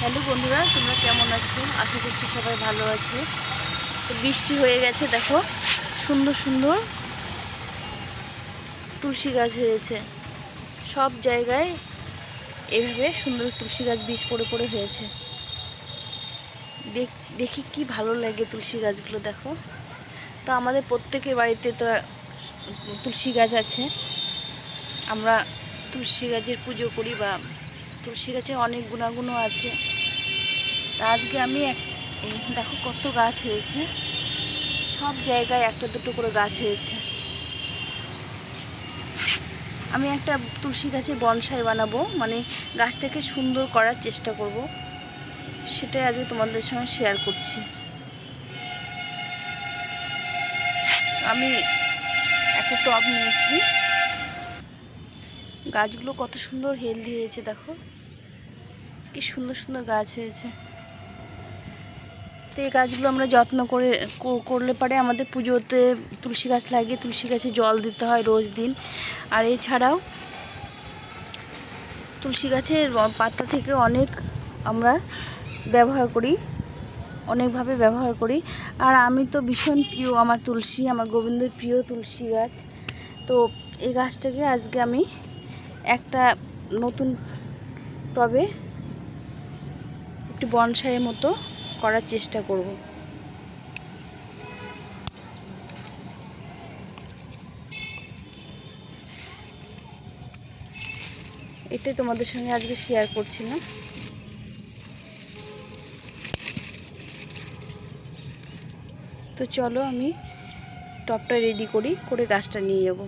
Hello বন্ধুরা, তোমরা কেমন আছো? আশা করছি সবাই ভালো আছে। তো বৃষ্টি হয়ে গেছে, দেখো, সুন্দর সুন্দর তুলসী গাছ হয়েছে। সব জায়গায় এভাবে সুন্দর তুলসী গাছ, বীজ পড়ে পড়ে হয়েছে। দেখ দেখি কি ভালো লাগে তুলসী গাছগুলো, দেখো। তো আমাদের প্রত্যেকের বাড়িতে তো তুলসী গাছ আছে। আমরা তুলসী গাছের পুজো করি বা তুলসী গাছে অনেক গুণাগুণও আছে। তা আজকে আমি এক দেখো কত গাছ হয়েছে। সব জায়গায় একটা দুটো করে গাছ হয়েছে। আমি একটা তুলসী গাছে বনসাই বানাবো মানে গাছটাকে সুন্দর করার চেষ্টা করব। সেটাই আজকে তোমাদের সঙ্গে শেয়ার করছি। আমি একটা টব নিয়েছি। গাছগুলো কত সুন্দর হেলদি হয়েছে, দেখো। কি সুন্দর সুন্দর গাছ হয়েছে। তো এই গাছগুলো আমরা যত্ন করে করলে পারে আমাদের পুজোতে তুলসী গাছ লাগিয়ে তুলসী গাছে জল দিতে হয় রোজ দিন। আর এছাড়াও তুলসী গাছের পাতা থেকে অনেক আমরা ব্যবহার করি, অনেকভাবে ব্যবহার করি। আর আমি তো ভীষণ প্রিয় আমার তুলসী, আমার গোবিন্দের প্রিয় তুলসী গাছ। তো এই গাছটাকে আজকে আমি একটা নতুন টবে একটু বনসাইয়ের মতো করার চেষ্টা করব। এটাই তোমাদের সঙ্গে আজকে শেয়ার করছিলাম। তো চলো আমি টপটা রেডি করি, করে গাছটা নিয়ে যাব।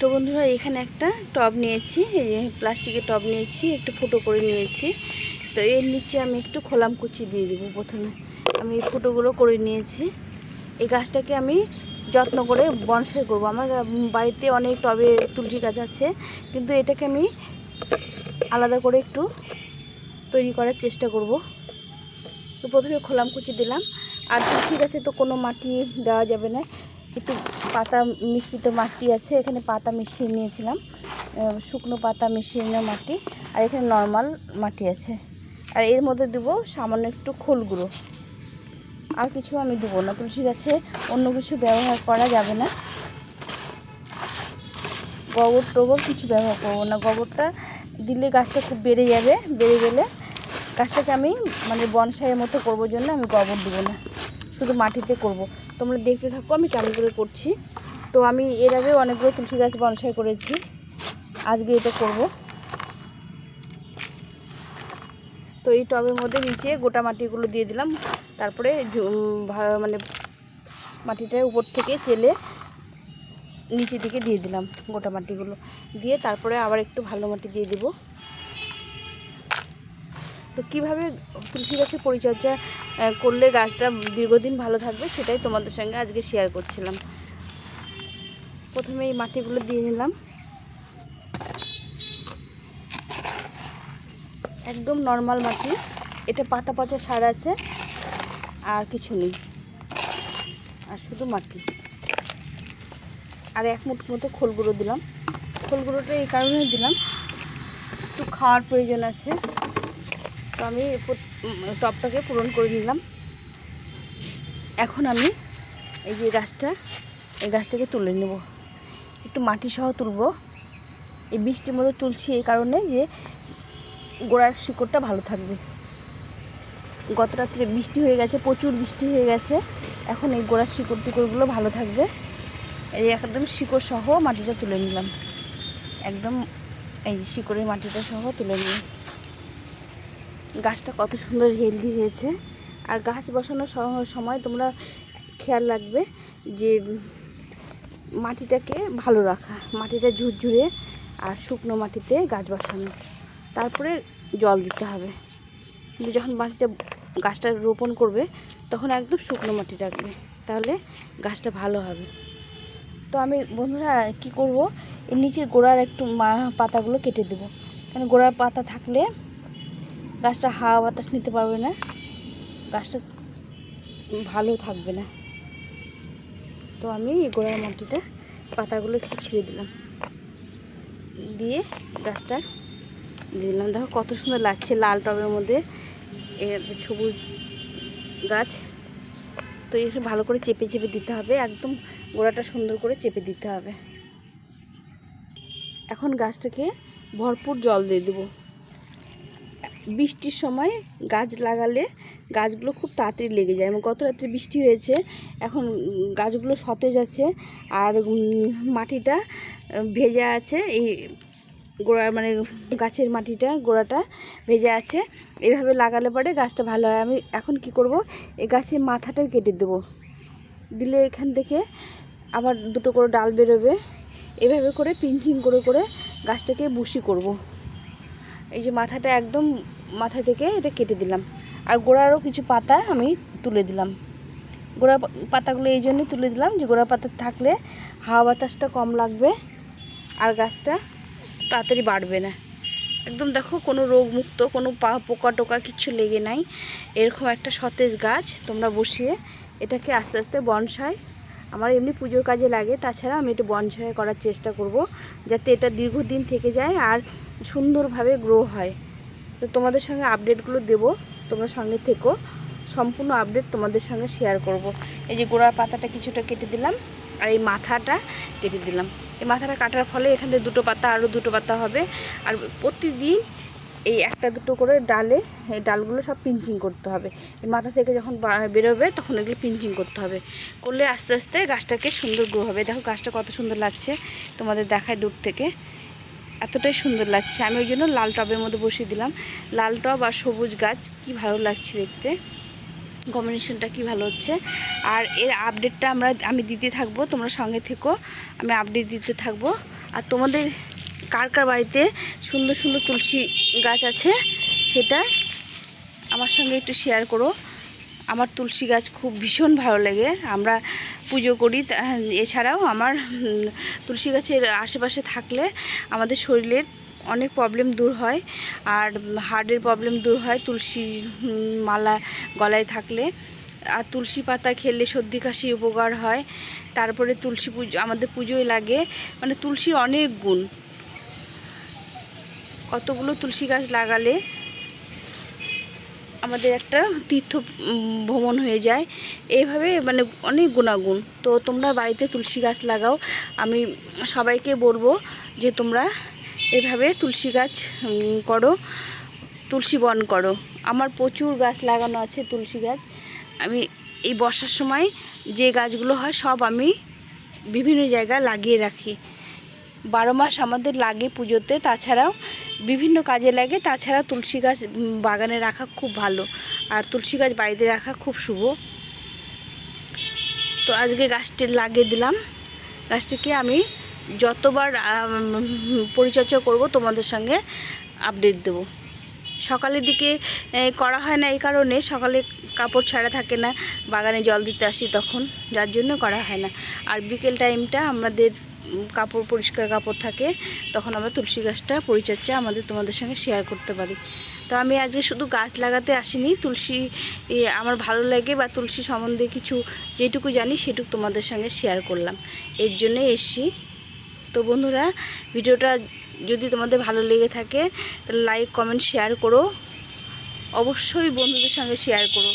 তো বন্ধুরা, এখানে একটা টব নিয়েছি। এই যে প্লাস্টিকের টব নিয়েছি, একটু ফুটো করে নিয়েছি। তো এর নিচে আমি একটু খোলাম কুচি দিয়ে দেবো প্রথমে। আমি এই ফুটোগুলো করে নিয়েছি। এই গাছটাকে আমি যত্ন করে বনসাই করব। আমার বাড়িতে অনেক টবে তুলসী গাছ আছে, কিন্তু এটাকে আমি আলাদা করে একটু তৈরি করার চেষ্টা করব। তো প্রথমে খোলাম কুচি দিলাম। আর তুলসী গাছে তো কোনো মাটি দেওয়া যাবে না। একটু পাতা মিশ্রিত মাটি আছে, এখানে পাতা মিশিয়ে নিয়েছিলাম। শুকনো পাতা মিশিয়ে নেওয়া মাটি, আর এখানে নর্মাল মাটি আছে। আর এর মধ্যে দেবো সামান্য একটু খোল গুঁড়ো। আর কিছু আমি দেবো না তুলসী গাছে অন্য কিছু ব্যবহার করা যাবে না। গোবর টোবর কিছু ব্যবহার করব না, গোবরটা দিলে গাছটা খুব বেড়ে যাবে, বেড়ে গেলে গাছটাকে আমি মানে বনসাইয়ের মতো করব জন্য আমি গোবর দেবো না, শুধু মাটিতে করব। তোমরা দেখতে থাকো আমি কেমন করে করছি। তো আমি এর আগে অনেকগুলো তুলসী গাছ বনসাই করেছি। আজকে এটা করব। তো এই টবের মধ্যে নিচে গোটা মাটিগুলো দিয়ে দিলাম। তারপরে মানে মাটিটা উপর থেকে চেলে নিচে দিকে দিয়ে দিলাম গোটা মাটিগুলো। দিয়ে তারপরে আবার একটু ভালো মাটি দিয়ে দেবো। তো কীভাবে তুলসী গাছের পরিচর্যা করলে গাছটা দীর্ঘদিন ভালো থাকবে সেটাই তোমাদের সঙ্গে আজকে শেয়ার করছিলাম। প্রথমে এই মাটিগুলো দিয়ে নিলাম। একদম নর্মাল মাটি। এটা পাতা পচা সার আছে, আর কিছু নেই। আর শুধু মাটি। আর এক মুঠ মতো খোল গুঁড়ো দিলাম। খোল গুঁড়োটা এই কারণে দিলাম। একটু খাওয়ার প্রয়োজন আছে। তো আমি টবটাকে পূরণ করে নিলাম। এখন আমি এই যে গাছটা, এই গাছটাকে তুলে নেব। একটু মাটি সহ তুলব। এই বৃষ্টির মধ্যে তুলছি এই কারণে যে গোড়ার শিকড়টা ভালো থাকবে। গত রাত্রে বৃষ্টি হয়ে গেছে, প্রচুর বৃষ্টি হয়ে গেছে। এখন এই গোড়ার শিকড় টিকড়গুলো ভালো থাকবে। এই একদম শিকড় সহ মাটিটা তুলে নিলাম। একদম এই শিকড়ের মাটিটা সহ তুলে নিলাম। গাছটা কত সুন্দর হেলদি হয়েছে। আর গাছ বসানোর সময় তোমরা খেয়াল রাখবে যে মাটিটাকে ভালো রাখা, মাটিটা ঝুরঝুরে আর শুকনো মাটিতে গাছ বসানো। তারপরে জল দিতে হবে। যখন মাটিটা গাছটা রোপণ করবে, তখন একদম শুকনো মাটি রাখবে। তাহলে গাছটা ভালো হবে। তো আমি বন্ধুরা কি করব, এর নিচের গোড়ার একটু পাতাগুলো কেটে দেবো। কারণ গোড়ার পাতা থাকলে গাছটা হাওয়া বাতাস নিতে পারবে না। গাছটা ভালো থাকবে না। তো আমি গোড়ার মাটিটা পাতাগুলো একটু ছিঁড়ে দিলাম। দিয়ে গাছটা দিলাম। দেখো কত সুন্দর লাগছে লাল টবের মধ্যে। সবুজ গাছ। তো একটু ভালো করে চেপে চেপে দিতে হবে। একদম গোড়াটা সুন্দর করে চেপে দিতে হবে। এখন গাছটাকে ভরপুর জল দিয়ে দেবো। বৃষ্টির সময় গাছ লাগালে গাছগুলো খুব তাড়াতাড়ি লেগে যায়। এবং গত রাত্রে বৃষ্টি হয়েছে, এখন গাছগুলো সতেজ আছে আর মাটিটা ভেজা আছে। এই গোড়া মানে গাছের মাটিটা, গোড়াটা ভেজে আছে। এভাবে লাগালে পরে গাছটা ভালো হয়। আমি এখন কি করব? এই গাছের মাথাটাও কেটে দেবো। দিলে এখান থেকে আবার দুটো করে ডাল বেরোবে। এভাবে করে পিঞ্চিং করে করে গাছটাকে বুশি করব। এই যে মাথাটা একদম মাথা থেকে এটা কেটে দিলাম। আর গোড়ারও কিছু পাতা আমি তুলে দিলাম। গোড়া পাতাগুলো এই জন্যই তুলে দিলাম যে গোড়া পাতা থাকলে হাওয়া বাতাসটা কম লাগবে আর গাছটা তাড়াতাড়ি বাড়বে না। একদম দেখো কোনো রোগমুক্ত, কোনো পা পোকা টোকা কিচ্ছু লেগে নাই। এরকম একটা সতেজ গাছ, তোমরা বসিয়ে এটাকে আস্তে আস্তে বনসাই আমার এমনি পুজোর কাজে লাগে, তাছাড়া আমি একটু বনসাই করার চেষ্টা করব, যাতে এটা দীর্ঘদিন থেকে যায় আর সুন্দরভাবে গ্রো হয়। তো তোমাদের সঙ্গে আপডেটগুলো দেবো, তোমরা সঙ্গে থেকো। সম্পূর্ণ আপডেট তোমাদের সঙ্গে শেয়ার করব। এই যে গোড়ার পাতাটা কিছুটা কেটে দিলাম, আর এই মাথাটা কেটে দিলাম। এই মাথাটা কাটার ফলে এখানে দুটো পাতা, আরও দুটো পাতা হবে। আর প্রতিদিন এই একটা দুটো করে ডালে এই ডালগুলো সব পিঞ্চিং করতে হবে। এই মাথা থেকে যখন বেরোবে তখন এগুলো পিঞ্চিং করতে হবে। করলে আস্তে আস্তে গাছটাকে সুন্দর গ্রো হবে। দেখো গাছটা কত সুন্দর লাগছে তোমাদের দেখায় দূর থেকে। এতটাই সুন্দর লাগছে। আমি ওই জন্য লাল টবের মধ্যে বসিয়ে দিলাম। লাল টব আর সবুজ গাছ, কি ভালো লাগছে দেখতে। কম্বিনেশনটা কি ভালো হচ্ছে। আর এর আপডেটটা আমরা, আমি দিতে থাকব, তোমরা সঙ্গে থেকো। আমি আপডেট দিতে থাকব। আর তোমাদের কার কার বাড়িতে সুন্দর সুন্দর তুলসী গাছ আছে, সেটা আমার সঙ্গে একটু শেয়ার করো। আমার তুলসী গাছ খুব ভীষণ ভালো লাগে। আমরা পুজো করি এছাড়াও আমার তুলসী গাছের আশেপাশে থাকলে আমাদের শরীরের অনেক প্রবলেম দূর হয়। আর হার্টের প্রবলেম দূর হয় তুলসী মালা গলায় থাকলে। আর তুলসী পাতা খেলে সর্দি কাশি উপকার হয়। তারপরে তুলসী পুজো, আমাদের পুজোয় লাগে মানে তুলসীর অনেক গুণ। কতগুলো তুলসী গাছ লাগালে আমাদের একটা তীর্থ ভ্রমণ হয়ে যায়। এইভাবে মানে অনেক গুণাগুণ। তো তোমরা বাড়িতে তুলসী গাছ লাগাও। আমি সবাইকে বলব যে তোমরা এভাবে তুলসী গাছ করো, তুলসী বন করো। আমার প্রচুর গাছ লাগানো আছে তুলসী গাছ। আমি এই বর্ষার সময় যে গাছগুলো হয় সব আমি বিভিন্ন জায়গায় লাগিয়ে রাখি। বারো মাস আমাদের লাগে পুজোতে। তাছাড়াও বিভিন্ন কাজে লাগে। তাছাড়া তুলসী গাছ বাগানে রাখা খুব ভালো। আর তুলসী গাছ বাড়িতে রাখা খুব শুভ। তো আজকে গাছটি লাগিয়ে দিলাম। গাছটিকে আমি যতবার পরিচর্যা করব তোমাদের সঙ্গে আপডেট দেব। সকালের দিকে করা হয় না এই কারণে সকালে কাপড় ছাড়া থাকে না। বাগানে জল দিতে আসি তখন, যার জন্য করা হয় না। আর বিকেল টাইমটা আমাদের কাপড়, পরিষ্কার কাপড় থাকে, তখন আমরা তুলসী গাছটা পরিচর্যা আমাদের তোমাদের সঙ্গে শেয়ার করতে পারি। তো আমি আজকে শুধু গাছ লাগাতে আসিনি, তুলসী আমার ভালো লাগে বা তুলসী সম্বন্ধে কিছু যেটুকু জানি সেটুকু তোমাদের সঙ্গে শেয়ার করলাম। এর জন্যই এসছি। তো বন্ধুরা, ভিডিওটা যদি তোমাদের ভালো লেগে থাকে লাইক কমেন্ট শেয়ার করো। অবশ্যই বন্ধুদের সঙ্গে শেয়ার করো।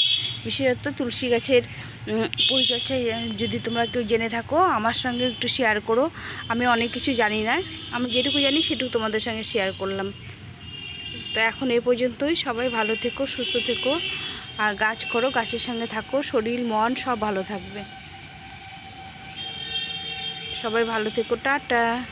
বিশেষত তুলসী গাছের উম, পরিচর্যায় যদি তোমরা কেউ জেনে থাকো আমার সঙ্গে একটু শেয়ার করো। আমি অনেক কিছু জানি না। আমি যেটুকু জানি সেটুকু তোমাদের সঙ্গে শেয়ার করলাম। তো এখন এ পর্যন্তই। সবাই ভালো থেকো সুস্থ থেকো। আর গাছ করো গাছের সঙ্গে থাকো। শরীর মন সব ভালো থাকবে। সবাই ভালো থেকো। টাটা।